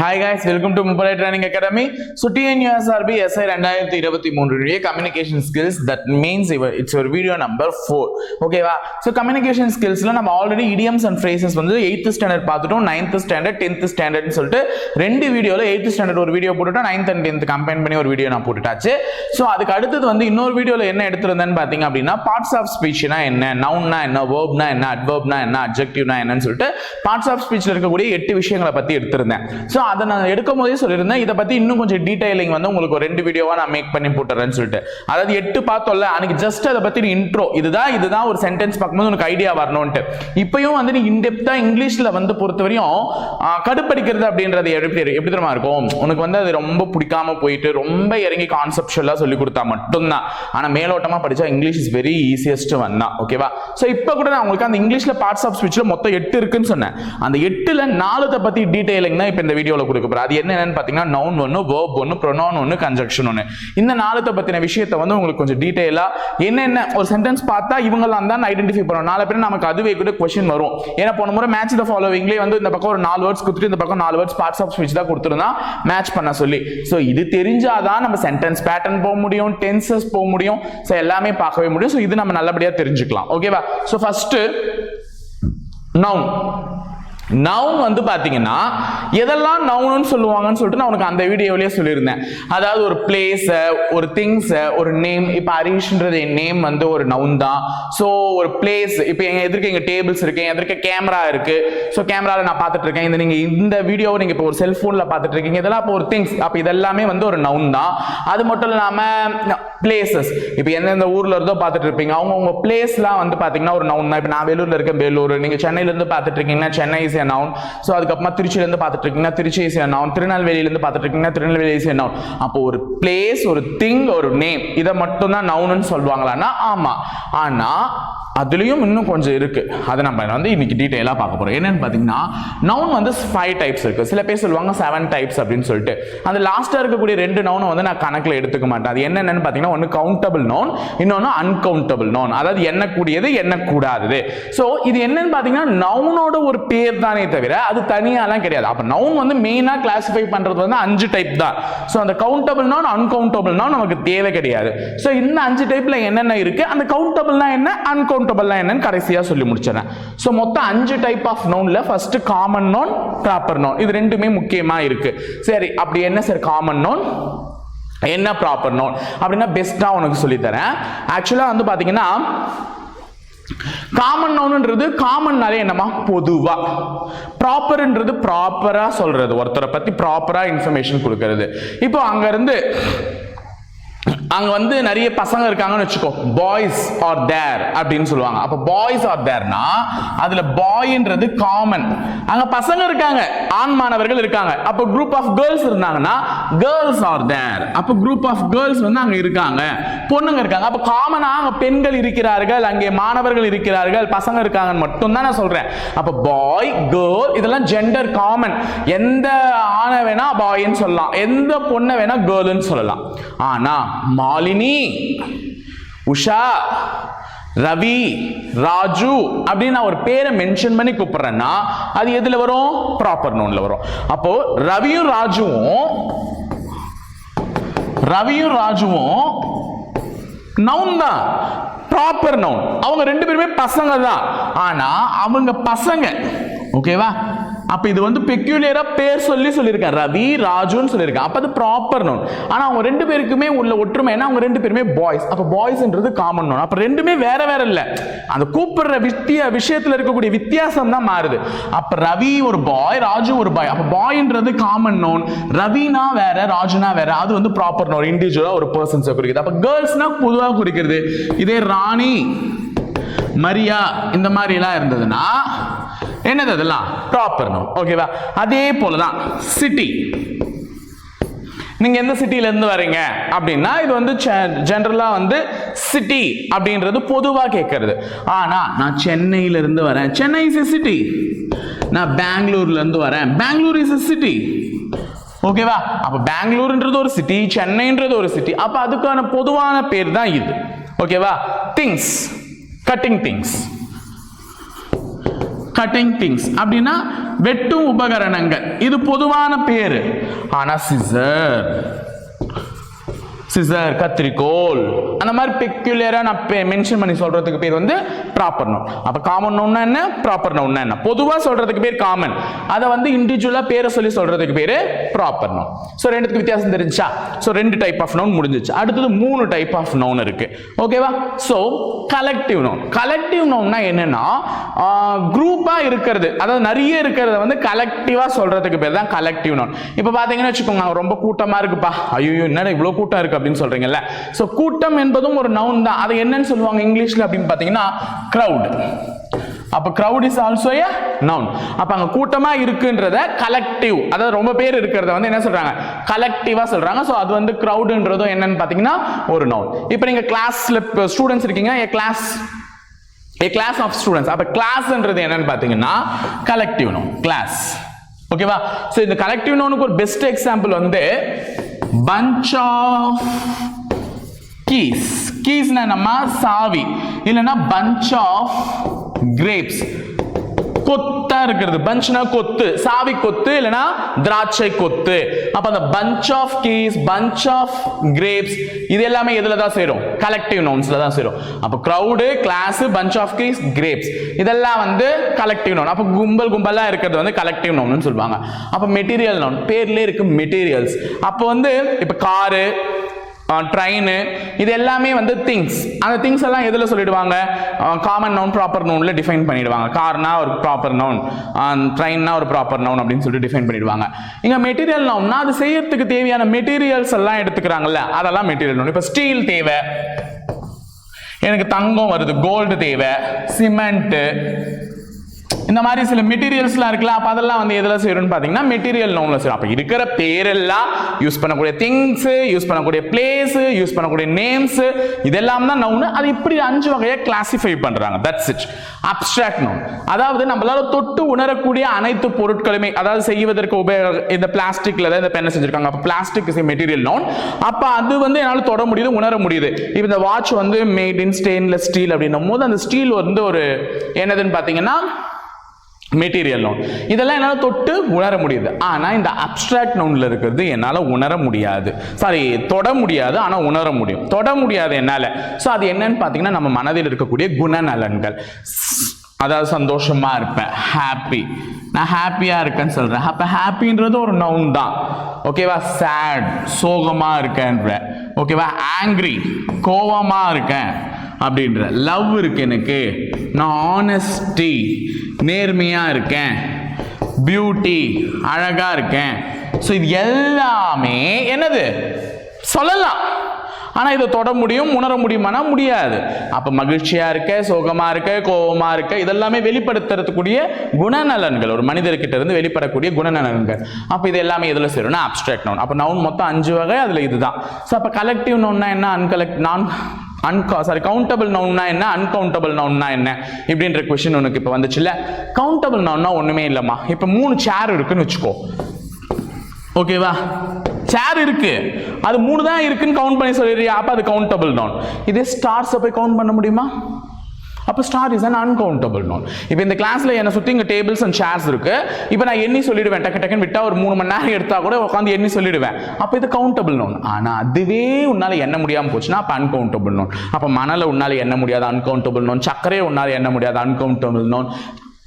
Hi guys welcome to Mumbai training academy so TNUSRB SI ரெண்டாயிரத்தி இருபத்தி மூன்று communication skills that means இவர் it's ஒரு வீடியோ நம்பர் ஃபோர் ஓகேவா ஸோ கம்யூனிகேஷன் ஸ்கில்ஸில் நம்ம ஆல்ரெடி இடியம்ஸ் அண்ட் ஃப்ரேசஸ் வந்து எயித்து ஸ்டாண்டர்ட் பார்த்துட்டோம் நைன்த் ஸ்டாண்டர்ட் டென்த் ஸ்டாண்டர்ட்னு சொல்லிட்டு ரெண்டு வீடியோவில் எயித்து ஸ்டாண்டர்ட் ஒரு வீடியோ போட்டுட்டோம் நைன்த் அண்ட் டென்த் கம்பைன் பண்ணி ஒரு வீடியோ நான் போட்டுட்டாச்சு. ஸோ அதுக்கு அடுத்தது வந்து இன்னொரு வீடியோவில் என்ன எடுத்திருந்தேன்னு பார்த்தீங்க அப்படின்னா பார்ட்ஸ் ஆஃப் ஸ்பீச்னா என்ன நவுன்னா என்ன வேர்ப்னா என்ன அட்வர்ப்னா என்ன அப்ஜெக்டிவ்னா என்னன்னு சொல்லிட்டு பார்ட்ஸ் ஆஃப் ஸ்பீச்சில் இருக்கக்கூடிய எட்டு விஷயங்களை பற்றி எடுத்திருந்தேன். ஸோ அதை நான் எடுக்கும் போதே சொல்லியிருந்தேன். இதை பற்றி இன்னும் கொஞ்சம் டீடைலிங் வந்து உங்களுக்கு ஒரு ரெண்டு வீடியோவாக நான் மேக் பண்ணி போட்டுறேன்னு சொல்லிட்டு. அதாவது எட்டு பார்த்தோம்ல அன்னைக்கு ஜஸ்ட் அதை பற்றி இன்ட்ரோ இதுதான் இதுதான் ஒரு சென்டென்ஸ் பார்க்கும்போது உனக்கு ஐடியா வரணும்ட்டு இப்பயும் வந்து நீ இன்டெப்தா இங்கிலீஷில் வந்து பொறுத்தவரையும் வரையும் கடுப்படிக்கிறது அப்படின்றது எப்படி எப்படி தெரியுமா இருக்கும்? உனக்கு வந்து அது ரொம்ப பிடிக்காம போயிட்டு ரொம்ப இறங்கி கான்செப்டுவலாக சொல்லி கொடுத்தா மட்டும்தான். ஆனால் மேலோட்டமாக படிச்சா இங்கிலீஷ் இஸ் வெரி ஈஸியஸ்ட் வந்தா ஓகேவா ஸோ இப்போ கூட நான் உங்களுக்கு அந்த இங்கிலீஷில் பார்ட்ஸ் ஆஃப் ஸ்பீச்சில் மொத்தம் எட்டு இருக்குன்னு சொன்னேன். அந்த எட்டுல நாலுத்தை பற்றி டீடைலிங் தான் இப்போ இந்த வீடியோவில் கொடுக்க போகிறேன் அது என்னென்னு பார்த்தீங்கன்னா நவுன் ஒன்று வேர்ப் ஒன்று ப்ரொனவுன் ஒன்று கன்ஜக்ஷன் ஒன்று இந்த நாளத்தை பற்றின விஷயத்தை வந்து உங்களுக்கு கொஞ்சம் டீட்டெயிலாக என்னென்ன ஒரு சென்டென்ஸ் பார்த்தா இவங்கெல்லாம் தான் ஐடென்டிஃபை பண்ணுவோம் நாலு பேர் நமக்கு அதுவே கூட கொஷின் வரும். ஏன்னா போன முறை மேட்ச் த ஃபாலோவிங்லேயே வந்து இந்த பக்கம் ஒரு நாலு வேர்ட்ஸ் கொடுத்துட்டு இந்த பக்கம் நாலு வேர்ட்ஸ் பார்ட்ஸ் ஆஃப் ஸ்பீச் தான் கொடுத்துருந்தா மேட்ச் பண்ண சொல்லி. ஸோ இது தெரிஞ்சாதான் நம்ம சென்டென்ஸ் பேட்டர்ன் போக முடியும் டென்சஸ் போக முடியும். ஸோ எல்லாமே பார்க்கவே முடியும். ஸோ இது நம்ம நல்லபடியாக தெரிஞ்சுக்கலாம். ஓகேவா ஸோ ஃபஸ்ட்டு நவுன் நவுன் வந்து பார்த்தீங்கன்னா எதெல்லாம் நவுன்னு சொல்லுவாங்கன்னு சொல்லிட்டு நான் உனக்கு அந்த வீடியோவிலே சொல்லியிருந்தேன். அதாவது ஒரு பிளேஸை ஒரு திங்ஸை ஒரு நேம் இப்போ ஹரீஷ்ன்றது என் நேம் வந்து ஒரு நவுன் தான். ஸோ ஒரு பிளேஸ் இப்போ எங்கள் எதிர்க்க எங்கள் டேபிள்ஸ் இருக்கு என் எதிர்க்க கேமரா இருக்கு. ஸோ கேமராவில் நான் பார்த்துட்டு இருக்கேன். இந்த நீங்கள் இந்த வீடியோவை நீங்கள் இப்போ ஒரு செல்ஃபோனில் பார்த்துட்டு இருக்கீங்க. இதெல்லாம் இப்போ ஒரு திங்ஸ் அப்போ இதெல்லாமே வந்து ஒரு நவுன் தான். அது மட்டும் இல்லாமல் பிளேசஸ் இப்போ எந்தெந்த ஊரில் இருந்தோ பார்த்துட்டு இருப்பீங்க. அவங்க பிளேஸ்லாம் வந்து பார்த்தீங்கன்னா ஒரு நவுன் தான். இப்போ நான் வேலூரில் இருக்கேன் வேலூர். நீங்கள் சென்னையிலேருந்து பார்த்துட்டு இருக்கீங்கன்னா சென்னை இஸ் நவுன் ஸோ அதுக்கப்புறமா திருச்சியிலேருந்து பார்த்துட்டு இருக்கீங்கன்னா திருச்சி இஸ் நவுன் திருநெல்வேலியிலேருந்து பார்த்துட்டு இருக்கீங்கன்னா திருநெல்வேலி இஸ் நவுன் அப்போ ஒரு பிளேஸ் ஒரு திங் ஒரு நேம் இதை மட்டும்தான் நவுன்னு சொல்லுவாங்களான்னா ஆமாம் ஆனால் அதுலேயும் இன்னும் கொஞ்சம் இருக்கு. அதை நம்ம வந்து இன்னைக்கு டீட்டெயிலாக பார்க்க போகிறோம் என்னன்னு பார்த்தீங்கன்னா நவுன் வந்து ஃபைவ் டைப்ஸ் இருக்கு. சில பேர் சொல்லுவாங்க செவன் டைப்ஸ் அப்படின்னு சொல்லிட்டு. அந்த லாஸ்ட்டாக இருக்கக்கூடிய ரெண்டு நவுனை வந்து நான் கணக்கில் எடுத்துக்க மாட்டேன். அது என்னென்னு பார்த்தீங்கன்னா ஒன்று கவுண்டபிள் நவுன் இன்னொன்று அன்கவுண்டபிள் நவுன் அதாவது எண்ணக்கூடியது எண்ணக்கூடாதது. ஸோ இது என்னன்னு பார்த்தீங்கன்னா நவுனோட ஒரு பேர் தான் தவிர அது தனியாலாம் கிடையாது. அப்போ நவுன் வந்து மெயினாக கிளாஸிஃபை பண்ணுறது வந்து அஞ்சு டைப் தான். ஸோ அந்த கவுண்டபிள் நவுன் அன்கவுண்டபிள் நவுன் நமக்கு தேவை கிடையாது. ஸோ இந்த அஞ்சு டைப்ல என்னென்ன இருக்கு? அந்த கவுண்டபிள்னா என்ன? அன்கவுண்டபிள்னா என்னன்னு கடைசியாக சொல்லி முடிச்சிடறேன். ஸோ மொத்தம் அஞ்சு type of நவுன்ல first common noun proper noun இது ரெண்டுமே முக்கியமா இருக்கு. சரி அப்படி என்ன சார் காமன் நோன் என்ன ப்ராப்பர் நோன் அப்படின்னா பெஸ்ட்டாக உனக்கு சொல்லித்தரேன். ஆக்சுவலாக வந்து பார்த்தீங்கன்னா காமன் நவுன்ன்றது காமன்னாலே என்னமா பொதுவா. ப்ராப்பர்ன்றது ப்ராப்பரா சொல்றது. ஒருத்தரை பத்தி ப்ராப்பரா இன்ஃபர்மேஷன் கொடுக்கறது. இப்போ அங்க இருந்து அங்க வந்து நிறைய பசங்க இருக்காங்கன்னு வச்சுக்கோ. பாய்ஸ் ஆர் தேர் அப்படின்னு சொல்லுவாங்க. அப்ப பாய்ஸ் ஆர் தேர்னா அதுல பாய்ன்றது காமன் அங்க பசங்க இருக்காங்க ஆண் மாணவர்கள் இருக்காங்க. அப்ப குரூப் ஆஃப் கேர்ள்ஸ் இருந்தாங்கன்னா கேர்ள்ஸ் ஆர் தேர் அப்ப குரூப் ஆஃப் கேர்ள்ஸ் வந்து அங்க இருக்காங்க. பொண்ணுங்க இருக்காங்க. அப்ப காமனா அங்க பெண்கள் இருக்கிறார்கள் அங்கே மாணவர்கள் இருக்கிறார்கள் பசங்க இருக்காங்கன்னு மட்டும் தான் நான் சொல்றேன். அப்ப பாய் கேர்ள் இதெல்லாம் ஜெண்டர் காமன் எந்த ஆணை வேணா பாய்ன்னு சொல்லலாம். எந்த பொண்ணை வேணா கேர்ள்னு சொல்லலாம். ஆனா மாலினி உஷா ரவி ராஜு அப்படின்னு நான் ஒரு பேரை மென்ஷன் பண்ணி கூப்பிடுறேன்னா அது எதுல வரும்? ப்ராப்பர் நோன்ல வரும். அப்போ ரவியும் ராஜுவும் ரவியும் ராஜுவும் நவுன் தான். ப்ராப்பர் நவுன் அவங்க ரெண்டு பேருமே பசங்க தான். ஆனா அவங்க பசங்க ஓகேவா அப்ப இது வந்து பெக்யூலியரா பேர் சொல்லி சொல்லியிருக்கேன் ரவி ராஜுன்னு சொல்லியிருக்கேன் அப்ப அது ப்ராப்பர் நோன் ஆனா அவங்க ரெண்டு பேருக்குமே உள்ள ஒற்றுமை என்ன? அவங்க ரெண்டு பேருமே பாய்ஸ் அப்ப பாய்ஸ்ன்றது காமன் நோன் அப்ப ரெண்டுமே வேற வேற இல்ல. அந்த கூப்பிடுற வித்திய விஷயத்துல இருக்கக்கூடிய வித்தியாசம் தான் மாறுது. அப்ப ரவி ஒரு பாய் ராஜு ஒரு பாய் அப்ப பாய்ன்றது காமன் நோன் ரவினா வேற ராஜுனா வேற. அது வந்து ப்ராப்பர் நோன் இண்டிவிஜுவலா ஒரு பர்சன்ஸை குறிக்குது. அப்ப கேர்ள்ஸ்னா பொதுவாக குறிக்கிறது. இதே ராணி மரியா இந்த மாதிரி எல்லாம் இருந்ததுன்னா என்னது அதெல்லாம் ப்ராப்பர் நவுன் ஓகேவா அதே போலதான் சிட்டி நீங்கள் எந்த சிட்டிலேருந்து வரீங்க அப்படின்னா இது வந்து ஜென்ரலாக வந்து சிட்டி அப்படின்றது பொதுவாக கேட்கறது ஆனால் நான் சென்னையிலேருந்து வரேன். சென்னை இஸ் சிட்டி நான் பெங்களூர்லேருந்து வரேன். பெங்களூர் இஸ் சிட்டி ஓகேவா அப்போ பெங்களூர்ன்றது ஒரு சிட்டி சென்னைன்றது ஒரு சிட்டி அப்போ அதுக்கான பொதுவான பேர் தான் இது ஓகேவா things cutting things cutting things அப்படின்னா வெட்டும் உபகரணங்கள். இது பொதுவான பேரு. ஆனா சிசர் சிசர் கத்திரிக்கோல். அந்த மாதிரி பெக்யூலராக நான் மென்ஷன் பண்ணி சொல்றதுக்கு பேர் வந்து ப்ராப்பர் நவுன் அப்போ காமன் நவுன்னா என்ன? ப்ராப்பர் நவுன்னா என்ன? பொதுவாக சொல்றதுக்கு பேர் காமன் அதை வந்து இண்டிவிஜுவலாக பேரை சொல்லி சொல்றதுக்கு பேர் ப்ராப்பர் நவுன் ஸோ ரெண்டுத்துக்கு வித்தியாசம் தெரிஞ்சா ஸோ ரெண்டு டைப் ஆஃப் நவுன் முடிஞ்சிச்சு. அடுத்தது மூணு டைப் ஆஃப் நவுன் இருக்கு. ஓகேவா ஸோ கலெக்டிவ் நவுன் கலெக்டிவ் நவுன்னா என்னன்னா குரூப்பாக இருக்கிறது. அதாவது நிறைய இருக்கிறத வந்து கலெக்டிவாக சொல்றதுக்கு பேர் தான் கலெக்டிவ் நவுன் இப்போ பார்த்தீங்கன்னா வச்சுக்கோங்க ரொம்ப கூட்டமாக இருக்குப்பா. ஐயோ என்னடா இவ்வளோ கூட்டம் இருக்கு அப்படின்னு சொல்றீங்கல்ல. ஸோ கூட்டம் என்பதும் ஒரு நவுன் தான். அது என்னன்னு சொல்லுவாங்க இங்கிலீஷ்ல அப்படின்னு பாத்தீங்கன்னா க்ரௌட் அப்ப crowd is also a noun அப்ப அங்க கூட்டமா இருக்குன்றத கலெக்டிவ் அதாவது ரொம்ப பேர் இருக்கிறத வந்து என்ன சொல்றாங்க? கலெக்டிவா சொல்றாங்க. ஸோ அது வந்து crowdன்றதும் என்னன்னு பாத்தீங்கன்னா ஒரு நவுன் இப்போ நீங்க கிளாஸ்ல ஸ்டூடெண்ட்ஸ் இருக்கீங்க a class a class of students அப்போ கிளாஸ்ன்றது என்னன்னு பார்த்தீங்கன்னா கலெக்டிவ் நோன் கிளாஸ் ஓகேவா சோ இந்த கலெக்டிவ் நோனுக்கு ஒரு பெஸ்ட் எக்ஸாம்பிள் வந்து பஞ்ச் ஆஃப் கீஸ் கீஸ்னா நம்ம சாவி. இல்லைன்னா பஞ்ச் ஆஃப் கிரேப்ஸ் கொத்தா இருக்கிறது. பஞ்ச்னா கொத்து. சாவி கொத்து இல்லைன்னா திராட்சை கொத்து. அப்ப அந்த bunch of keys bunch of grapes இது எல்லாமே எதுல தான் சேரும்? கலெக்டிவ் நவுன்ஸ்ல தான் சேரும். அப்ப crowd class bunch of keys grapes இதெல்லாம் வந்து கலெக்டிவ் நவுன் அப்ப கும்பல் கும்பலா இருக்கிறது வந்து கலெக்டிவ் நவுன் சொல்லுவாங்க. அப்ப மெட்டீரியல் நவுன் பேர்லயே இருக்கு மெட்டீரியல்ஸ் அப்ப வந்து இப்ப காரு ட்ரெயின் இது எல்லாமே வந்து திங்ஸ் அந்த திங்ஸ் எல்லாம் எதில் சொல்லிடுவாங்க? காமன் நவுன் ப்ராப்பர் நவுனில் டிஃபைன் பண்ணிடுவாங்க. கார்னா ஒரு ப்ராப்பர் நவுன் ட்ரெயின்னா ஒரு ப்ராப்பர் நவுன் அப்படின்னு சொல்லிட்டு டிஃபைன் பண்ணிடுவாங்க. இங்கே மெட்டீரியல் நவுன்னா அது செய்யறதுக்கு தேவையான மெட்டீரியல்ஸ் எல்லாம் எடுத்துக்கிறாங்கல்ல அதெல்லாம் மெட்டீரியல் நவுன் இப்போ ஸ்டீல் தேவை. எனக்கு தங்கம் வருது கோல்டு தேவை. சிமெண்ட்டு இந்த மாதிரி சில மெட்டீரியல்ஸ்லாம் இருக்குல்ல அப்போ அதெல்லாம் வந்து எதில் சேரும்னு பார்த்தீங்கன்னா மெட்டீரியல் நோனில் சேரும். அப்போ இருக்கிற பேரெல்லாம் யூஸ் பண்ணக்கூடிய திங்ஸு யூஸ் பண்ணக்கூடிய பிளேஸு யூஸ் பண்ணக்கூடிய நேம்ஸு இதெல்லாம் தான் நவுனு அது இப்படி அஞ்சு வகையாக கிளாசிஃபை பண்ணுறாங்க தட்ஸ் இட் அப்டிராக்ட் நவுன் அதாவது நம்மளால தொட்டு உணரக்கூடிய அனைத்து பொருட்களுமே அதாவது செய்வதற்கு உபயோக இந்த பிளாஸ்டிக்கில் தான் இந்த பெண்ணை செஞ்சிருக்காங்க. அப்போ பிளாஸ்டிக் இஸ் மெட்டீரியல் நவுன் அப்போ அது வந்து என்னால் தொட முடியுது உணர முடியுது. இப்போ இந்த வாட்ச் வந்து மேட் இன் ஸ்டெயின்லெஸ் ஸ்டீல் அப்படின்னும் போது அந்த ஸ்டீல் வந்து ஒரு என்னதுன்னு பார்த்தீங்கன்னா மெட்டீரியல் நோன் இதெல்லாம் என்னால் தொட்டு உணர முடியுது. ஆனால் இந்த அப்ட்ராக்ட் நவுனில் இருக்கிறது என்னால் உணர முடியாது. சாரி தொட முடியாது ஆனால் உணர முடியும். தொட முடியாது என்னால். ஸோ அது என்னன்னு பார்த்தீங்கன்னா நம்ம மனதில் இருக்கக்கூடிய குணநலன்கள். அதாவது சந்தோஷமாக இருப்பேன் ஹாப்பி நான் ஹாப்பியாக இருக்கேன்னு சொல்கிறேன் அப்போ ஹாப்பின்றது ஒரு நவுன் தான். ஓகேவா சேட் சோகமாக இருக்கேன்ற. ஓகேவா ஆங்க்ரி கோவமாக இருக்கேன். அப்படின்ற. லவ் இருக்கு எனக்கு. நான் ஆனஸ்டி நேர்மையா இருக்கேன். பியூட்டி அழகா இருக்கேன். ஸோ இது எல்லாமே என்னது? சொல்லலாம். ஆனால் இதை தொட முடியும் உணர முடியுமானா முடியாது. அப்போ மகிழ்ச்சியாக இருக்க சோகமாக இருக்க கோபமாக இருக்க இதெல்லாமே வெளிப்படுத்துறதுக்கூடிய குணநலன்கள். ஒரு மனிதர்கிட்ட இருந்து வெளிப்படக்கூடிய குணநலன்கள். அப்போ இது எல்லாமே இதில் சேரும்னா அப்ட்ராக்ட் நவுன் அப்போ நவுன் மொத்தம் அஞ்சு வகை அதில் இதுதான். ஸோ அப்போ கலெக்டிவ் நவுன்னா என்ன? அன்கலெக்ட் நான் அன்கா சாரி கவுண்டபிள் நவுன்னா என்ன? அன்கவுண்டபிள் நவுன்னா என்ன? இப்படின்ற கொஸ்டின் உனக்கு இப்போ வந்துச்சுல்ல? கவுண்டபிள் நவுன்னா ஒண்ணுமே இல்லைம்மா. இப்போ மூணு சேர் இருக்குன்னு வச்சுக்கோ. ஓகேவா சேர் இருக்கு. அது மூணு தான் இருக்குன்னு கவுண்ட் பண்ணி சொல்லிடுறியா? அப்போ அது கவுண்டபிள் நவுன் இதே ஸ்டார்ஸை போய் கவுண்ட் பண்ண முடியுமா? அப்போ star is an uncountable noun இப்போ இந்த கிளாஸில் என்னை சுற்றி இங்கே டேபிள்ஸ் அண்ட் சேர்ஸ் இருக்கு. இப்போ நான் எண்ணி சொல்லிடுவேன் டக்கு டக்குன்னு விட்டால் ஒரு மூணு மணி நேரம் எடுத்தால் கூட உட்காந்து எண்ணி சொல்லிடுவேன். அப்போ இது கவுண்டபிள் நோன் ஆனால் அதுவே உன்னால் எண்ண முடியாமல் போச்சுன்னா அப்போ அன்கவுண்டபிள் நோன் அப்போ மணலை உன்னால் எண்ண முடியாத அன்கவுண்டபிள் நோன் சக்கரையை உன்னால் எண்ண முடியாத அன்கவுண்டபிள் நோன்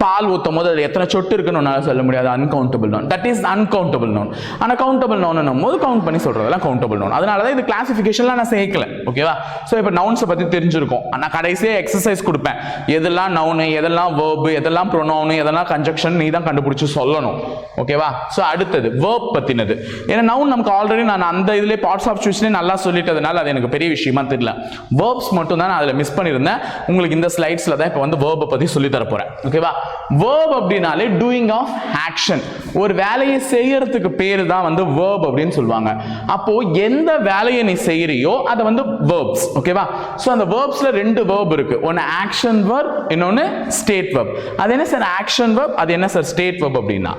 பால் ஊற்றும் போது அதில் எத்தனை சொட்டு இருக்குன்னு உன்னால சொல்ல முடியாது. Uncountable noun that is uncountable noun ஆனால் கவுண்டபிள் நோன் போது கவுண்ட் பண்ணி சொல்கிறதெல்லாம் கவுண்டபிள் நோன் அதனால தான் இது கிளாசிஃபிகேஷன்லாம் நான் சேர்க்கல. ஓகேவா ஸோ இப்போ நவுன்ஸை பற்றி தெரிஞ்சிருக்கும். நான் கடைசியாக எக்ஸசைஸ் கொடுப்பேன். எதெல்லாம் நவுனு எதெல்லாம் வேர்பு எதெல்லாம் ப்ரொனவுனு எதெல்லாம் கன்ஜெக்ஷன் நீ தான் கண்டுபிடிச்சி சொல்லணும். ஓகேவா ஸோ அடுத்தது வேர்ப் பற்றினது ஏன்னா நவுன் நமக்கு ஆல்ரெடி நான் அந்த இதுலேயே பார்ட்ஸ் ஆஃப் ஸ்பீச்லேயே நல்லா சொல்லிட்டதுனால அது எனக்கு பெரிய விஷயமா தெரியல. வேர்ப்ஸ் மட்டும் தான் நான் அதில் மிஸ் பண்ணியிருந்தேன். உங்களுக்கு இந்த ஸ்லைட்ஸில் தான் இப்போ வந்து வேர்பை பற்றி சொல்லித்தர போகிறேன் ஓகேவா வேர்ப் அப்படின்னாலே டூயிங் ஆஃப் ஆக்ஷன் ஒரு வேலையை செய்யறதுக்கு பேர் தான் வந்து வேர்ப் அப்படின்னு சொல்லுவாங்க. அப்போ எந்த வேலையை நீ செய்யறியோ அதை வந்து வேர்ப்ஸ் ஓகேவா ஸோ அந்த வேர்ப்ஸ்ல ரெண்டு வேர்ப் இருக்கு. ஒன்று ஆக்ஷன் வேர்ப் இன்னொன்று ஸ்டேட் வேர்ப் அது என்ன சார் ஆக்ஷன் வேர்ப் அது என்ன சார் ஸ்டேட் வேர்ப் அப்படின்னா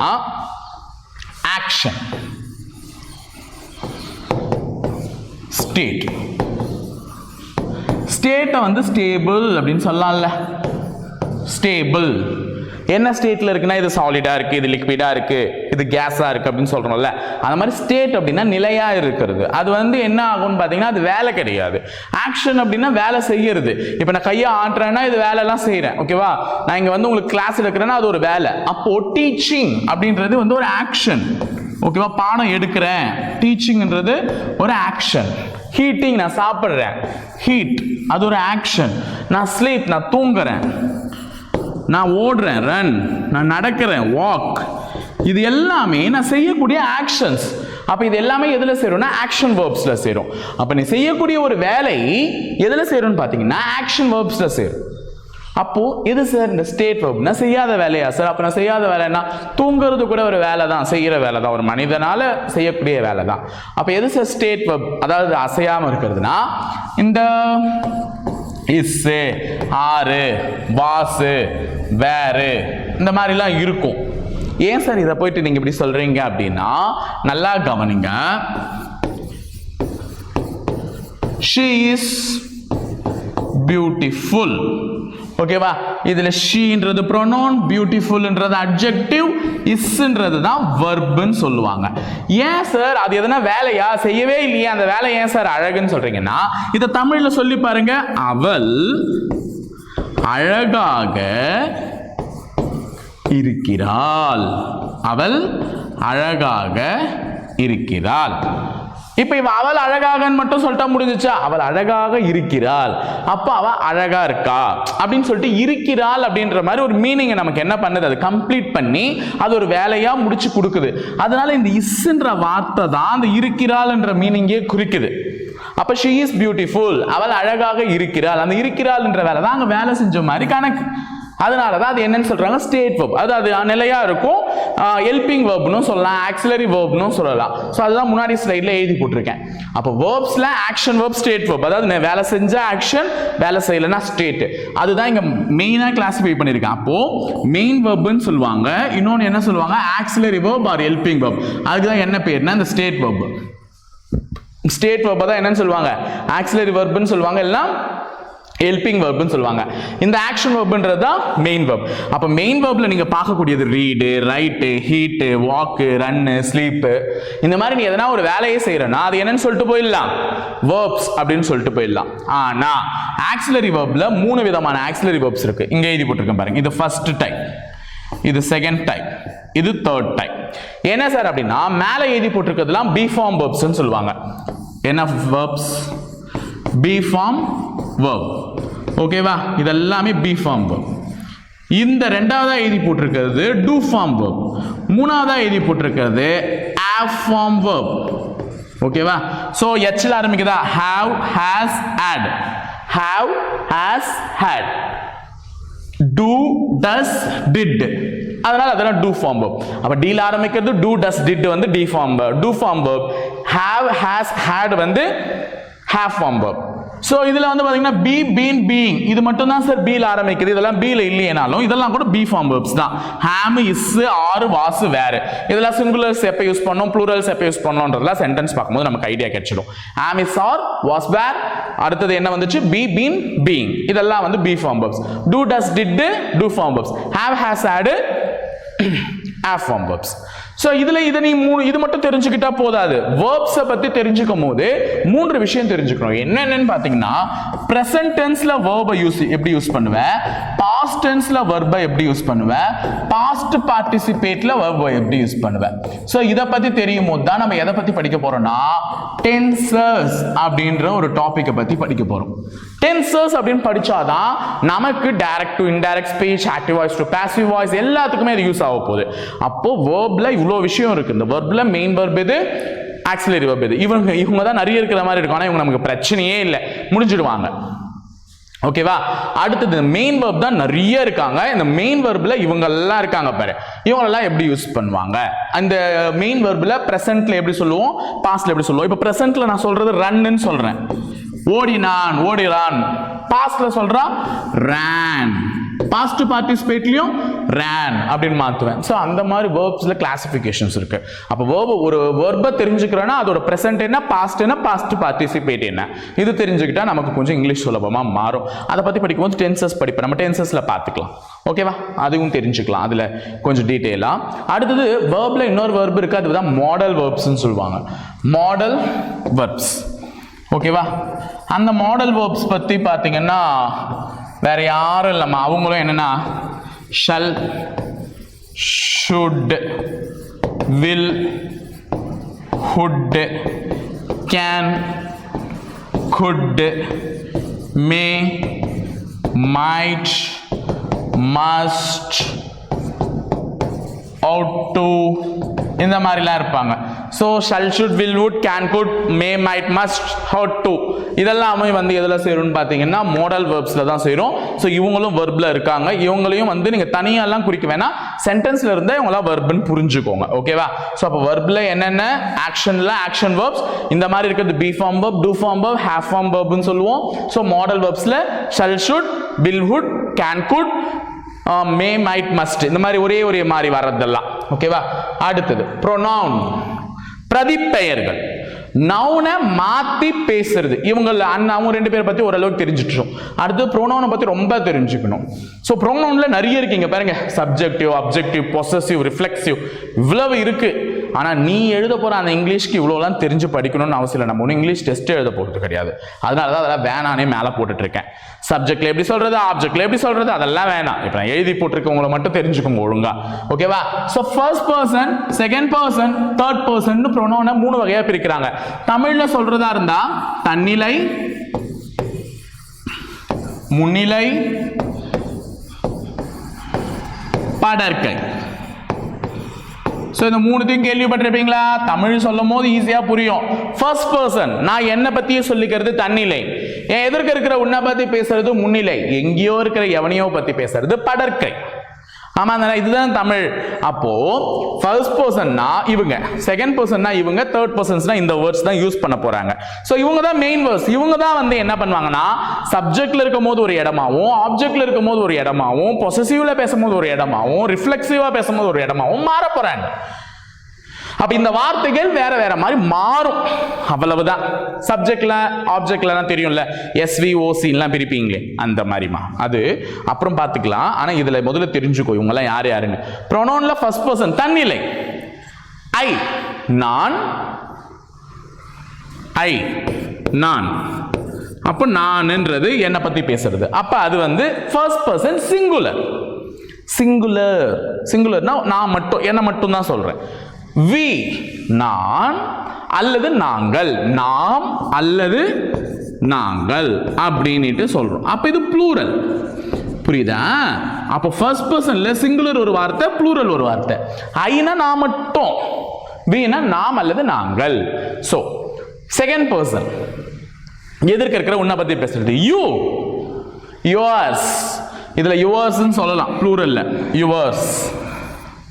ஆக்ஷன் ஸ்டேட் ஸ்டேட்டை வந்து ஸ்டேபிள் அப்படின்னு சொல்லலாம்ல. ஸ்டேபிள் என்ன ஸ்டேட்ல இருக்குன்னா இது சாலிடா இருக்கு இது லிக்விடா இருக்கு இது கேஸா இருக்கு அப்படின்னு சொல்றோம்ல அந்த மாதிரி ஸ்டேட் அப்படின்னா நிலையா இருக்கிறது. அது வந்து என்ன ஆகும்னு பாத்தீங்கன்னா அது வேலை கிடையாது. ஆக்ஷன் அப்படின்னா வேலை செய்யறது. இப்போ நான் கையை ஆட்டுறேன்னா இது வேலை எல்லாம் செய்யறேன் ஓகேவா நான் இங்க வந்து உங்களுக்கு கிளாஸ் எடுக்கிறேன்னா அது ஒரு வேலை. அப்போ டீச்சிங் அப்படின்றது வந்து ஒரு ஆக்ஷன் ஓகேவா பாடம் எடுக்கிறேன். டீச்சிங்ன்றது ஒரு ஆக்ஷன் ஹீட்டிங் நான் சாப்பிட்றேன். ஹீட் அது ஒரு ஆக்ஷன் நான் ஸ்லீப் நான் தூங்குறேன். நான் ஓடுறேன் ரன் நான் நடக்கிறேன் வாக் இது எல்லாமே நான் செய்யக்கூடிய ஆக்ஷன்ஸ் அப்போ இது எல்லாமே எதில் சேரும்னா ஆக்ஷன் வேர்ப்ஸில் சேரும். அப்போ நீ செய்யக்கூடிய ஒரு வேலை எதில் சேரும்னு பார்த்தீங்கன்னா ஆக்ஷன் வேர்ப்ஸில் சேரும். அப்போது எது சார் இந்த ஸ்டேட் வேர்ப்னா நான் செய்யாத வேலையா சார் அப்போ நான் செய்யாத வேலைன்னா தூங்குறது கூட ஒரு வேலை தான் செய்கிற வேலை தான் ஒரு மனிதனால் செய்யக்கூடிய வேலை தான் அப்போ எது சார் ஸ்டேட் வேர்ப் அதாவது அசையாமல் இருக்கிறதுனா இந்த இஸ்ஸு ஆறு வாசு வேறு. இந்த மாதிரிலாம் இருக்கும். ஏன் சார் இதை போயிட்டு நீங்கள் இப்படி சொல்கிறீங்க அப்படின்னா நல்லா கவனிங்க. ஷீ இஸ் பியூட்டிஃபுல் ஓகேவா இதுல ஷீன்றது ப்ரொனோன் பியூட்டிஃபுல்ன்றது அட்ஜெக்டிவ் இஸ்ன்றது தான் வர்புன்னு சொல்லுவாங்க. ஏன் சார் அது எதனா வேலையா? செய்யவே இல்லையா. அந்த வேலை ஏன் சார் அழகுன்னு சொல்றீங்கன்னா இதை தமிழ்ல சொல்லி பாருங்க. அவள் அழகாக இருக்கிறாள். அவள் அழகாக இருக்கிறாள். இப்போ இவன் அவள் அழகாகன்னு மட்டும் சொல்லிட்டா முடிஞ்சிச்சா? அவள் அழகாக இருக்கிறாள். அப்போ அவள் அழகா இருக்கா? அப்படின்னு சொல்லிட்டு இருக்கிறாள் அப்படின்ற மாதிரி ஒரு மீனிங்கை நமக்கு என்ன பண்ணுது? அது கம்ப்ளீட் பண்ணி அது ஒரு வேலையாக முடிச்சு கொடுக்குது. அதனால இந்த இஸ்ன்ற வார்த்தை தான் அந்த இருக்கிறாள்ன்ற மீனிங்கே குறிக்குது. அப்போ ஷீ இஸ் பியூட்டிஃபுல் அவள் அழகாக இருக்கிறாள். அந்த இருக்கிறாள்ன்ற வேலை தான் அங்கே வேலை செஞ்ச மாதிரி கணக்கு. அதனால தான் அது என்னன்னு சொல்கிறாங்க ஸ்டேட் verb. அது அது நிலையாக இருக்கும். ஹெல்பிங் வேர்ப்னு சொல்லலாம் ஆக்சிலரி வேர்ப்னு சொல்லலாம். ஸோ அதுதான் முன்னாடி ஸ்லைடில் எழுதி போட்டிருக்கேன். அப்போ வேர்ப்ஸில் ஆக்ஷன் verb ஸ்டேட் verb. அதாவது நான் வேலை செஞ்ச ஆக்ஷன் வேலை செய்யலைன்னா ஸ்டேட் அதுதான் இங்கே மெயினாக கிளாஸிஃபை பண்ணியிருக்கேன். அப்போது மெயின் வெர்ப்னு சொல்லுவாங்க. இன்னொன்று என்ன சொல்லுவாங்க? Auxiliary verb or helping verb. அதுக்கு தான் என்ன பேர்னா இந்த ஸ்டேட் verb. ஸ்டேட் verb தான் என்னன்னு சொல்லுவாங்க? ஆக்சிலரி வெர்ப்னு சொல்லுவாங்க. எல்லாம் ஹெல்பிங் வெர்ப்னு சொல்லுவாங்க. இந்த ஆக்ஷன் வெர்ப்ன்றது தான் மெயின் வெர்ப் அப்போ மெயின் வெர்ப்ல நீங்கள் பார்க்கக்கூடியது read write eat walk run sleep இந்த மாதிரி நீ எதனா ஒரு வேலையை செய்கிறனா அது என்னன்னு சொல்லிட்டு போயிடலாம். வேர்ப்ஸ் அப்படின்னு சொல்லிட்டு போயிடலாம். ஆனால் ஆக்சிலரி வெர்ப்ல மூணு விதமான ஆக்சிலரி வேர்ப்ஸ் இருக்குது இங்கே எழுதி போட்டிருக்கேன் பாருங்க. இது ஃபர்ஸ்ட் டைப் இது செகண்ட் டைப் இது தேர்ட் டைப் என்ன சார் அப்படின்னா மேலே எழுதி போட்டிருக்கிறதுலாம் பி ஃபார்ம் வேர்ப்ஸ்ன்னு சொல்லுவாங்க. என்ன வேர்ப்ஸ் பி ஃபார்ம் வேர்வ் ஓகேவா இதெல்லாமே பி ஃபார்ம் வேர்வ் இந்த ரெண்டாவதாக எழுதி போட்டிருக்கிறது டூ ஃபார்ம் வேர்வ் மூணாவதாக எழுதி போட்டிருக்கிறது ஆப் ஃபார்ம் வேர்வ் ஓகேவா ஸோ எச்சில் ஆரம்பிக்குதா? Have has had have has had do does did அதனால் அதெல்லாம் டூ ஃபார்ம் verb. அப்போ டீல ஆரம்பிக்கிறது டூ டஸ் டிட் வந்து D form do form verb. Have has had வந்து ஹேவ் ஃபார்ம் verb. ஸோ இதில் வந்து பார்த்தீங்கன்னா பி பீன் பீயிங் இது மட்டும் தான் சார் பியில் ஆரம்பிக்குது. இதெல்லாம் பியில் இல்லையனாலும் இதெல்லாம் கூட பி ஃபார்ம் வேர்ப்ஸ் தான். Am is are was were இதெல்லாம் சிங்குலர்ஸ் எப்போ யூஸ் பண்ணோம்? ப்ளூரல்ஸ் எப்போ யூஸ் பண்ணோன்றதுலாம் சென்டென்ஸ் பார்க்கும்போது நமக்கு ஐடியா கிடைச்சிடும். Am is are was were அடுத்தது என்ன வந்துச்சு? பி பீன் பீயிங் இதெல்லாம் வந்து be form verbs do does did do form verbs have has had of form verbs so இதில் இதை நீ மூணு இது மட்டும் தெரிஞ்சுக்கிட்டா போதாது. வேர்ப்ஸை பற்றி தெரிஞ்சுக்கும் போது மூன்று விஷயம் தெரிஞ்சுக்கணும். என்னென்னு பார்த்தீங்கன்னா ப்ரெசன்ட் டென்ஸில் வேர்பை யூஸ் எப்படி யூஸ் பண்ணுவேன் பாஸ்ட் டென்ஸ்ல வெர்பை எப்படி யூஸ் பண்ணுவேன் பாஸ்ட் பார்ட்டிசிபேட்ல வெர்பை எப்படி யூஸ் பண்ணுவேன் ஸோ இதை பத்தி தெரியும் போது தான் நம்ம எதை பற்றி படிக்க போகிறோம்னா டென்சர்ஸ் அப்படின்ற ஒரு டாப்பிக்கை பற்றி படிக்க போகிறோம் டென்சர்ஸ் அப்படின்னு படித்தாதான் நமக்கு direct to indirect speech active voice to passive voice எல்லாத்துக்குமே அது யூஸ் ஆக போகுது. அப்போ வேர்பில் இவ்வளோ விஷயம் இருக்குது இந்த வர்பில் மெயின் வர்ப் இது ஆக்சிலரி வர்ப் இது இவங்க இவங்க தான் நிறைய இருக்கிற மாதிரி இருக்கும். ஆனால் இவங்க நமக்கு பிரச்சனையே இல்லை. முடிஞ்சிடுவாங்க. ஓகேவா அடுத்தது மெயின் வர்ப் தான் நிறைய இருக்காங்க. இந்த மெயின் வர்பில் இவங்கெல்லாம் இருக்காங்க பாரு. இவங்களெல்லாம் எப்படி யூஸ் பண்ணுவாங்க? அந்த மெயின் வர்பில் பிரசன்ட்ல எப்படி சொல்லுவோம்? பாஸ்ட்ல எப்படி சொல்லுவோம்? இப்போ பிரசன்ட்ல நான் சொல்றது ரன்னு சொல்றேன். ஓடினான் ஓடிறான். பாஸ்ட்ல சொல்றான் ரேன் பாஸ்ட் பார்ட்டிசிபேட்லையும் ரேன் அப்படின்னு மாற்றுவேன் ஸோ அந்த மாதிரி வேர்ப்ஸில் கிளாசிஃபிகேஷன்ஸ் இருக்கு. அப்போ வேர்ப் ஒரு வேர்பை தெரிஞ்சுக்கிறோன்னா அதோட ப்ரெசென்ட் என்ன பாஸ்ட் என்ன பாஸ்ட் பார்ட்டிசிபேட் என்ன? இது தெரிஞ்சுக்கிட்டா நமக்கு கொஞ்சம் இங்கிலீஷ் சுலபமாக மாறும். அதை பற்றி படிக்கும்போது டென்சஸ் படிப்பேன் நம்ம டென்சஸில் பார்த்துக்கலாம் ஓகேவா அதுவும் தெரிஞ்சுக்கலாம் அதில் கொஞ்சம் டீட்டெயிலாக அடுத்தது வேர்பில் இன்னொரு வேர்ப் இருக்குது அது தான் மாடல் வேர்ப்ஸ்ன்னு சொல்லுவாங்க. மாடல் வேர்ப்ஸ் ஓகேவா அந்த மாடல் வேர்ப்ஸ் பற்றி பார்த்தீங்கன்னா வேற யாரும் இல்லைம்மா. அவங்களும் என்னன்னா shall should will would can could may might must ought to இந்த மாதிரிலாம் இருப்பாங்க. So shall should will would can could may might must ought to இதெல்லாமே வந்து எதில் சேரும்னு பார்த்தீங்கன்னா மோடல் வேர்ப்ஸில் தான் சேரும். ஸோ இவங்களும் வெர்பில் இருக்காங்க. இவங்களையும் வந்து நீங்கள் தனியாலாம் குறிக்க வேணாம். சென்டென்ஸில் இருந்தால் இவங்களாம் வெர்புன்னு புரிஞ்சுக்கோங்க. ஓகேவா ஸோ அப்போ வெர்பில் என்னென்ன? ஆக்ஷனில் ஆக்ஷன் வேர்ப்ஸ் இந்த மாதிரி இருக்கிறது be form verb do form verb have form வேர்ப்னு சொல்லுவோம். So modal வேர்ப்ஸில் shall should will would can could may might must இந்த மாதிரி ஒரே ஒரே மாதிரி வர்றதெல்லாம். ஓகேவா அடுத்தது ப்ரொனவுன் பிரதிப்பெயர்கள். நவுனை மாத்தி பேசுறது. இவங்க அவங்க ரெண்டு பேரை பத்தி ஓரளவுக்கு தெரிஞ்சிட்டோம். அடுத்து ப்ரோனவுனை பத்தி ரொம்ப தெரிஞ்சுக்கணும். ஸோ ப்ரோனவுன்ல நிறைய இருக்கீங்க பாருங்க. சப்ஜெக்டிவ் அப்ஜெக்டிவ் பொசசிவ் ரிஃப்ளெக்சிவ் இவ்வளவு இருக்கு. ஆனால் நீ எழுத போகிற அந்த இங்கிலீஷ்க்கு இவ்வளோலாம் தெரிஞ்சு படிக்கணும்னு அவசியம் இல்லை. நம்ம ஒன்றும் இங்கிலீஷ் டெஸ்ட் எழுத போகிறது கிடையாது. அதனால தான் அதெல்லாம் வேணானே மேலே போட்டுட்டு இருக்கேன் எப்படி சொல்கிறது ஆப்ஜெக்ட்ல எப்படி சொல்கிறது அதெல்லாம் வேணாம். இப்போ நான் எழுதி போட்டிருக்கவங்களை மட்டும் தெரிஞ்சுக்கோங்க ஒழுங்கா. ஓகேவா so first person second person third person ப்ரொனோனை மூணு வகையாக பிரிக்கிறாங்க. தமிழில் சொல்கிறதா இருந்தால் தன்னிலை முன்னிலை படற்கை. ஸோ இந்த மூணுத்தையும் கேள்விப்பட்டிருப்பீங்களா? தமிழ் சொல்லும் போது ஈஸியாக புரியும். ஃபர்ஸ்ட் பர்சன் நான் என்னை பற்றியே சொல்லிக்கிறது தன்னிலை. என் எதிர்க்க இருக்கிற உன்னை பற்றி பேசுறது முன்னிலை. எங்கேயோ இருக்கிற எவனையோ பற்றி பேசுறது படற்கை. ஆமா தானே? இதுதான் தமிழ். அப்போ ஃபர்ஸ்ட் பர்சன்னா இவங்க. செகண்ட் பர்சன்னா இவங்க தேர்ட் பர்சன்ஸ்னா இந்த வேர்ட்ஸ் தான் யூஸ் பண்ண போறாங்க. ஸோ இவங்க தான் மெயின் வேர்ட்ஸ் இவங்க தான் வந்து என்ன பண்ணுவாங்கன்னா சப்ஜெக்ட்ல இருக்கும் போது ஒரு இடமாவும் ஆப்ஜெக்ட்ல இருக்கும் போது ஒரு இடமாவும் பொசசிவ்ல பேசும்போது ஒரு இடமாவும் ரிஃப்ளெக்சிவா பேசும்போது ஒரு இடமாவும் மாற போறாங்க. அப்ப இந்த வார்த்தைகள் வேற வேற மாதிரி மாறும். அவ்வளவுதான். சப்ஜெக்ட்ல எல்லாம் தெரியும்ல. எஸ்விஓசிலாம் பிரிப்பீங்களே. அந்த மாதிரிமா அது அப்புறம் பார்த்துக்கலாம். ஆனா இதுல முதல்ல தெரிஞ்சுக்கோ. இவங்கெல்லாம் யார் யாருன்னு. ப்ரொனோன்ல ஃபர்ஸ்ட் பர்சன் தன்னிலை. ஐ நான். ஐ நான். அப்போ நான்ன்றது என்னை பத்தி பேசுறது. அப்ப அது வந்து ஃபர்ஸ்ட் பர்சன் சிங்குலர் சிங்குலர் சிங்குலர்னா நான் மட்டும் என்னை மட்டும் தான் சொல்றேன். வி நான் அல்லது நாங்கள். நாம் அல்லது நாங்கள் அப்படின்னுட்டு சொல்கிறோம் அப்போ இது ப்ளூரல் புரியுதா? அப்போ ஃபர்ஸ்ட் பர்சன்ல சிங்குலர் ஒரு வார்த்தை ப்ளூரல் ஒரு வார்த்தை. ஐனா நான் மட்டும். வீணா நாம் அல்லது நாங்கள். ஸோ செகண்ட் பர்சன் எதிர்க்க இருக்கிற உன்னை பற்றி பேசுறது. யூ யுவர்ஸ் இதில் யுவர்ஸ்ன்னு சொல்லலாம் ப்ளூரலில் யுவர்ஸ்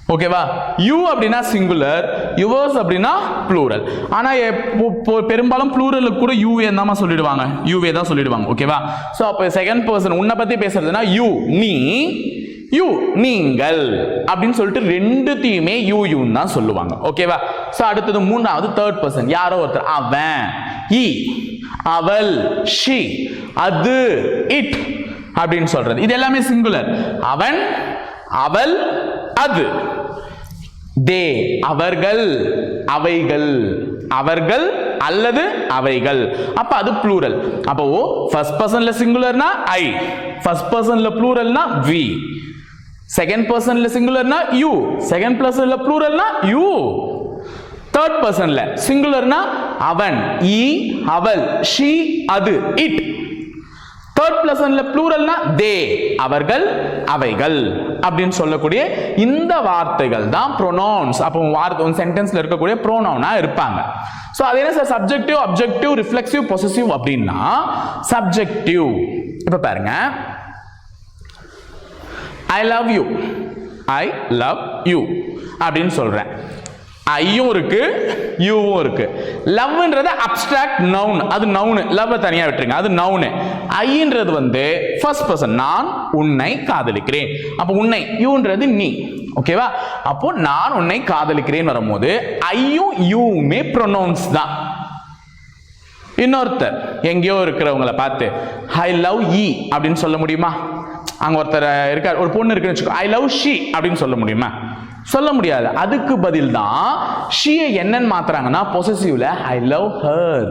ஓகேவா யூ அப்படின்னா சிங்குலர் யுவர்ஸ் அப்படின்னா ப்ளூரல் ஆனால் எப்போ- பெரும்பாலும் ப்ளூரலுக்கு கூட யூவே தான் சொல்லிடுவாங்க. யூவே தான் சொல்லிடுவாங்க. ஓகேவா ஸோ அப்போ செகண்ட் பர்சன் உன்னை பற்றி பேசுறதுன்னா யூ நீ யூ நீங்கள் அப்படின்னு சொல்லிட்டு ரெண்டுத்தையுமே யூ யூன்னு தான் சொல்லுவாங்க. ஓகேவா ஸோ அடுத்தது மூணாவது தேர்ட் பர்சன் யாரோ ஒருத்தர். அவன் இ அவள் ஷி அது இட் அப்படின்னு சொல்றது. இது எல்லாமே சிங்குலர் அவன் அவள் அது. தே அவர்கள் அவைகள். அவர்கள் அல்லது அவைகள். அப்ப அது ப்ளூரல் அப்போ ஃபர்ஸ்ட் பர்சன்ல சிங்குலர்னா ஐ ஃபர்ஸ்ட் பர்சன்ல ப்ளூரல்னா வி செகண்ட் பர்சன்ல சிங்குலர்னா யூ செகண்ட் பர்சன்ல ப்ளூரல்னா யூ தேர்ட் பர்சன்ல சிங்குலர்னா அவன் ஈ அவள் ஷி அது இட் தேர்ட் பிளசன்ல ப்ளூரல்னா தே அவர்கள் அவைகள் அப்படின்னு சொல்லக்கூடிய இந்த வார்த்தைகள் தான் ப்ரொனவுன்ஸ் அப்போ வார்த்தை உன் சென்டென்ஸ்ல இருக்கக்கூடிய ப்ரோனவுனா இருப்பாங்க. ஸோ அது என்ன sir subjective objective reflexive possessive அப்படின்னா சப்ஜெக்டிவ் இப்போ பாருங்க. I love you I love you அப்படின்னு சொல்றேன். ஐயும் இருக்கு யூவும் இருக்கு. லவ்ன்றது அப்டிராக்ட் நவுன் அது நவுனு லவ் தனியா விட்டுருங்க. அது நவுனு ஐன்றது வந்து ஃபர்ஸ்ட் பர்சன் நான் உன்னை காதலிக்கிறேன். அப்போ உன்னை யூன்றது நீ. ஓகேவா அப்போ நான் உன்னை காதலிக்கிறேன் வரும்போது ஐயும் யூவுமே ப்ரொனவுன்ஸ் தான். இன்னொருத்தர் எங்கேயோ இருக்கிறவங்கள பார்த்து ஐ லவ் ஈ அப்படின்னு சொல்ல முடியுமா? அங்கே ஒருத்தர் இருக்கார். ஒரு பொண்ணு இருக்குன்னு வச்சுக்கோ ஐ லவ் ஷி அப்படின்னு சொல்ல முடியுமா? சொல்ல முடியாது. அதுக்கு பதில் தான் ஷீயை என்னன்னு மாத்துறாங்கன்னா பொசசிவ்ல ஐ லவ் ஹர்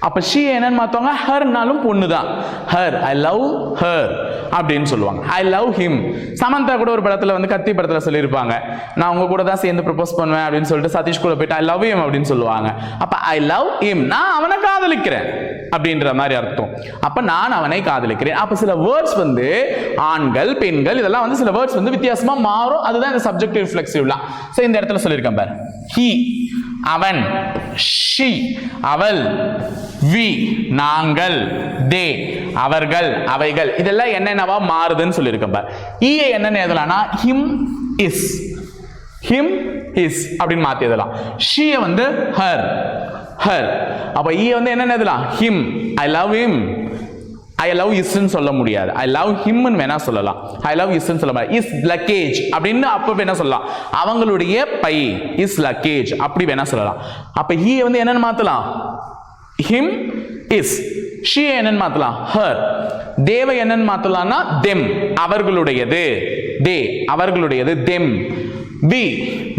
அப்ப ஷீயை என்னன்னு மாத்துவாங்க? ஹர்னாலும் பொண்ணு தான் ஹர் ஐ லவ் ஹர் அப்படின்னு சொல்லுவாங்க. ஐ லவ் ஹிம் சமந்தா கூட ஒரு படத்தில் வந்து கத்தி படத்தில் சொல்லியிருப்பாங்க. நான் உங்க கூட தான் சேர்ந்து ப்ரப்போஸ் பண்ணுவேன் அப்படின்னு சொல்லிட்டு சதீஷ் கூட போயிட்டு ஐ லவ் ஹிம் அப்படின்னு சொல்லுவாங்க. அப்போ ஐ லவ் ஹிம் நான் அவனை காதலிக்கிறேன் அப்படின்ற மாதிரி அர்த்தம். அப்போ நான் அவனை காதலிக்கிறேன். அப்போ சில வேர்ட்ஸ் வந்து ஆண்கள் பெண்கள் இதெல்லாம் வந்து சில வேர்ட்ஸ் வந்து வித்தியாசமாக மாறும். அதுதான் இந்த சப்ஜெக்ட் ரிஃப்ளெக்சிவ்லாம் ஸோ இந்த இடத்துல சொல்லியிருக்கேன் பாரு. ஹி அவன் ஷி அவள் வி நாங்கள் தே அவர்கள் அவைகள். இதெல்லாம் என்னென்னவா மாறுதுன்னு சொல்லியிருக்கேன் ஈயை என்னென்ன எழுதலாம்னா ஹிம் இஸ் ஹிம் இஸ் அப்படின்னு மாற்றி எழுதலாம். ஷீயை வந்து ஹர் ஹர் அப்போ ஈ வந்து என்னென்ன எழுதலாம்? Him I love him I love இஸ்ன்னு சொல்ல முடியாது. ஐ லவ் ஹிம்னு வேணா சொல்லலாம். ஐ லவ் இஸ்ன்னு சொல்ல முடியாது. இஸ் லக்கேஜ் அப்படின்னு அப்போ வேணா சொல்லலாம். அவங்களுடைய பை இஸ் லக்கேஜ் அப்படி வேணா சொல்லலாம். அப்போ ஹீ வந்து என்னன்னு மாத்தலாம்? ஹிம் இஸ் ஷீ என்னன்னு மாத்தலாம்? ஹர் தேவை என்னன்னு மாத்தலாம்னா தெம் அவர்களுடையது. தே அவர்களுடையது தெம் வி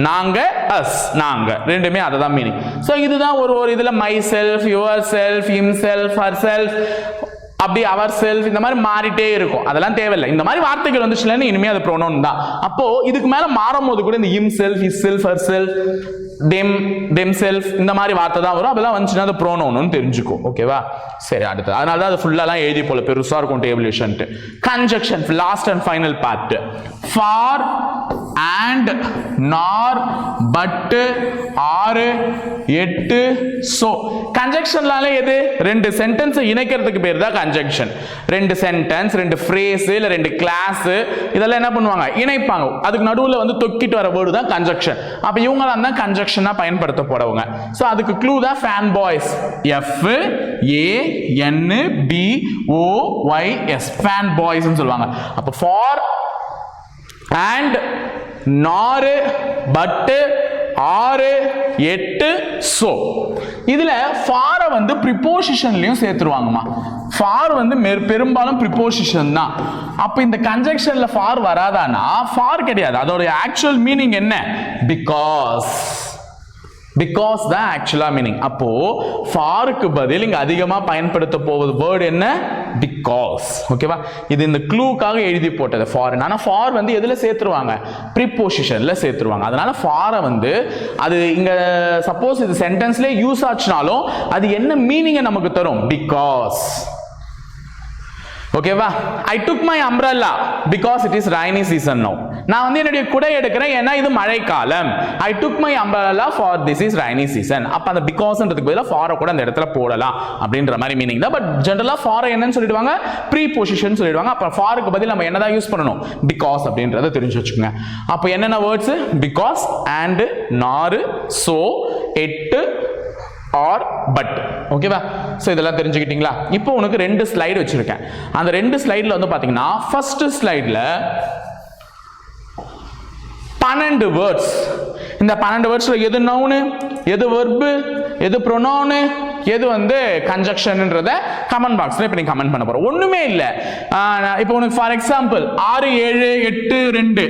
நாங்க அஸ் நாங்க. ரெண்டுமே அததான் மீனிங் ஸோ இதுதான் ஒரு ஒரு இதில் myself yourself himself herself அப்படி அவர் செல்ஃப் இந்த மாதிரி மாறிட்டே இருக்கும். அதெல்லாம் தேவையில்லை. இந்த மாதிரி வார்த்தைகள் வந்துச்சுலன்னு இனிமே அது ப்ரோனோன் தான். அப்போ இதுக்கு மேல மாறும் போது கூட இந்த himself itself herself them themselves இந்த மாதிரி வார்த்தை தான் வரும். அதெல்லாம் வந்துச்சுன்னா அது ப்ரோனோன்னு தெரிஞ்சுக்கும். ஓகேவா சரி அடுத்து அதனால தான் அது ஃபுல்லாலாம் எழுதி போல பெருசா இருக்கும் டேபிளேஷன்ட்டு conjunction last and final part for and nor but or எட்டு ஸோ கன்ஜெக்ஷன்னாலே எது? ரெண்டு சென்டென்ஸை இணைக்கிறதுக்கு பேர் தான் கன்ஜெக்ஷன் ரெண்டு சென்டென்ஸ் ரெண்டு ஃப்ரேஸ் இல்லை ரெண்டு கிளாஸ் இதெல்லாம் என்ன பண்ணுவாங்க? இணைப்பாங்க. அதுக்கு நடுவில் வந்து தொக்கிட்டு வர வேர்டு தான் கன்ஜெக்ஷன் அப்போ இவங்களாம் தான் கன்ஜெக்ஷனாக பயன்படுத்த போறவங்க. ஸோ அதுக்கு க்ளூ தான் fan boys F A N B O Y S fan பாய்ஸ்னு சொல்லுவாங்க. அப்போ ஃபார் அண்ட் நாறு பட்டு ஆறு எட்டு சோ. இதுல ஃபாரை வந்து ப்ரிப்போசிஷன்லையும் சேர்த்துருவாங்கம்மா. ஃபார் வந்து பெரும்பாலும் ப்ரிப்போசிஷன் தான். அப்போ இந்த கன்ஜெக்ஷன்ல ஃபார் வராதானா ஃபார் கிடையாது. அதோட ஆக்சுவல் மீனிங் என்ன? பிகாஸ் பிகாஸ் தான் ஆக்சுவலா மீனிங் அப்போ ஃபாருக்கு பதில் இங்க அதிகமாக பயன்படுத்த போவது வேர்டு என்ன? பிகாஸ் ஓகேவா இது இந்த க்ளூக்காக எழுதி போட்டது ஃபாரின் ஆனால் ஃபார் வந்து எதில் சேர்த்துருவாங்க? ப்ரிப்போசிஷனில் சேர்த்துருவாங்க. அதனால் ஃபாரை வந்து அது இங்கே சப்போஸ் இது சென்டென்ஸ்லேயே யூஸ் ஆச்சுனாலும் அது என்ன மீனிங்கை நமக்கு தரும்? பிகாஸ் ஓகேவா I took my umbrella because it is rainy season no நான் வந்து என்னுடைய குடை எடுக்கிறேன். ஏன்னா இது மழைக்காலம். I took my umbrella for this is rainy season அப்போ அந்த பிகாஸ்ன்றதுக்கு பதிலாக ஃபாரை கூட அந்த இடத்துல போடலாம் அப்படின்ற மாதிரி மீனிங் தான். பட் ஜென்ரலாக ஃபாரை என்னன்னு சொல்லிடுவாங்க? ப்ரீ பொசிஷன் சொல்லிடுவாங்க. அப்புறம் ஃபாருக்கு பதில் நம்ம என்னதான் யூஸ் பண்ணணும்? பிகாஸ் அப்படின்றத தெரிஞ்சு வச்சுக்கோங்க. அப்போ என்னென்ன words because and nor so yet or but ஓகேவா ஸோ இதெல்லாம் தெரிஞ்சுக்கிட்டீங்களா? இப்போ உனக்கு ரெண்டு ஸ்லைடு வச்சுருக்கேன். அந்த ரெண்டு ஸ்லைடில் வந்து பார்த்தீங்கன்னா ஃபஸ்ட்டு ஸ்லைடில் பன்னெண்டு வேர்ட்ஸ் இந்த பன்னெண்டு வேர்ட்ஸில் எது நவுனு எது வெர்பு எது ப்ரொனவுனு எது வந்து கன்ஜக்ஷன்ன்றத கமெண்ட் பாக்ஸில் இப்போ நீ கமெண்ட் பண்ண போகிறோம் ஒன்றுமே இல்லை. இப்போ உனக்கு ஃபார் எக்ஸாம்பிள் ஆறு ஏழு எட்டு ரெண்டு.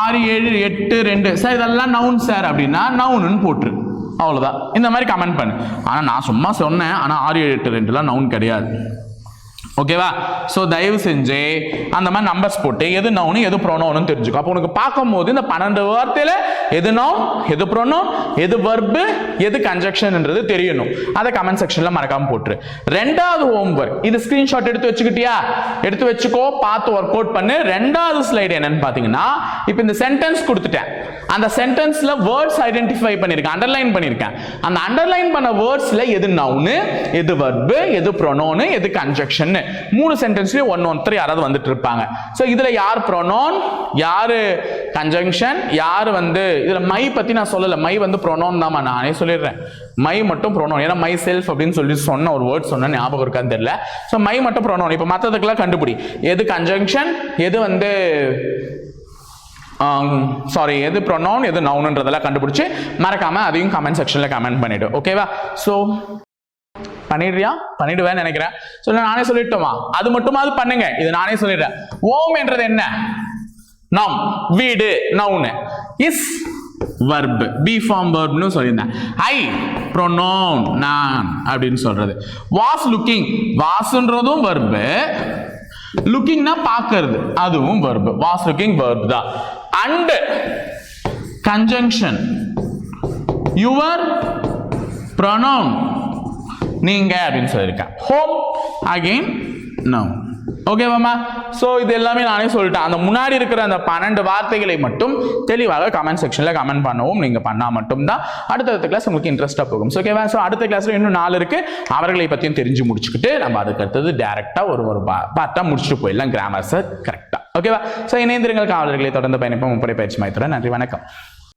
ஆறு ஏழு எட்டு ரெண்டு. சார் இதெல்லாம் நவுன் சார் அப்படின்னா நவுனுன்னு போட்டுரு. அவ்வளோதான் இந்த மாதிரி கமெண்ட் பண்ணு. ஆனால் நான் சும்மா சொன்னேன். ஆனால் ஆறு ஏழு எட்டு ரெண்டுலாம் நவுன் கிடையாது. ஓகேவா ஸோ தயவு செஞ்சு அந்த மாதிரி நம்பர்ஸ் போட்டு எது நவுனு எது ப்ரோனோன்னு தெரிஞ்சுக்கோ. அப்போ உனக்கு பார்க்கும்போது இந்த பன்னெண்டு வார்த்தையில் எது நவுன் எது ப்ரோனோ எது வர்பு எது கன்ஜெக்ஷன்ன்றது தெரியணும். அதை கமெண்ட் செக்ஷனில் மறக்காமல் போட்டுரு. ரெண்டாவது ஹோம்ஒர்க் இது ஸ்க்ரீன்ஷாட் எடுத்து வச்சுக்கிட்டியா? எடுத்து வச்சுக்கோ பார்த்து ஒர்க் அவுட் பண்ணு. ரெண்டாவது ஸ்லைடு என்னன்னு பார்த்தீங்கன்னா இப்போ இந்த சென்டென்ஸ் கொடுத்துட்டேன். அந்த சென்டென்ஸில் வேர்ட்ஸ் ஐடென்டிஃபை பண்ணியிருக்கேன் அண்டர்லைன் பண்ணியிருக்கேன் அந்த அண்டர்லைன் பண்ண வேர்ட்ஸில் எது நவுனு எது வர்பு எது ப்ரொனோனு எது கன்ஜெக்ஷன்னு மூணு சென்டென்ஸ்லயும் ஒன் ஒருத்தர் யாராவது வந்துட்டு இருப்பாங்க ஸோ இதுல யார் ப்ரொனோன் யாரு கன்ஜங்ஷன் யார் வந்து இதுல மை பத்தி நான் சொல்லல. மை வந்து ப்ரொனோன் தான்மா நானே சொல்லிடுறேன். மை மட்டும் ப்ரொனோன் ஏன்னா மை செல்ஃப் அப்படின்னு சொல்லி சொன்ன ஒரு வேர்ட் சொன்ன ஞாபகம் இருக்கான்னு தெரியல. ஸோ மை மட்டும் ப்ரொனோன் இப்போ மற்றதுக்கெல்லாம் கண்டுபிடி. எது கன்ஜங்ஷன் எது வந்து சாரி எது ப்ரொனவுன் எது நவுனுன்றதெல்லாம் கண்டுபிடிச்சி மறக்காம அதையும் கமெண்ட் செக்ஷன்ல கமெண்ட் பண்ணிடு. ஓகேவா ஸோ பண்ணிடுறியா? பண்ணிடுவேன்னு நினைக்கிறேன். ஸோ நானே சொல்லிட்டோமா? அது மட்டுமாவது பண்ணுங்க. இது நானே சொல்லிடுறேன். ஓம் என்றது என்ன? நம் வீடு noun is verb be form வர்ப்னு சொல்லியிருந்தேன். ஐ ப்ரொனோன் நான் அப்படின்னு சொல்றது. வாஸ் லுக்கிங் வாஸ்ன்றதும் வர்பு லுக்கிங்னா பார்க்கறது. அதுவும் verb. வாஸ் லுக்கிங் verb தான். And conjunction your pronoun. நீங்க அப்படின்னு சொல்லியிருக்கேன் ஹோம் அகெயின் நோ ஓகேவாம்மா ஸோ இது எல்லாமே நானே சொல்லிட்டேன். அந்த முன்னாடி இருக்கிற அந்த பன்னெண்டு வார்த்தைகளை மட்டும் தெளிவாக கமெண்ட் செக்ஷனில் கமெண்ட் பண்ணவும். நீங்கள் பண்ணால் மட்டும்தான் அடுத்தடுத்த கிளாஸ் உங்களுக்கு இன்ட்ரெஸ்ட்டாக போகும். ஸோ ஓகேவா ஸோ அடுத்த கிளாஸில் இன்னும் நாலு இருக்குது அவர்களை பற்றியும் தெரிஞ்சு முடிச்சுக்கிட்டு நம்ம அதுக்கு அடுத்தது டேரெக்டாக ஒரு ஒரு பார்ட்டாக முடிச்சுட்டு போயிடலாம். கிராமர்ஸை கரெக்டாக ஓகேவா ஸோ இணைந்திருங்கள் காவலர்களை தொடர்ந்து பயணிப்போம். முப்படை பயிற்சி மையத்துடன் நன்றி வணக்கம்.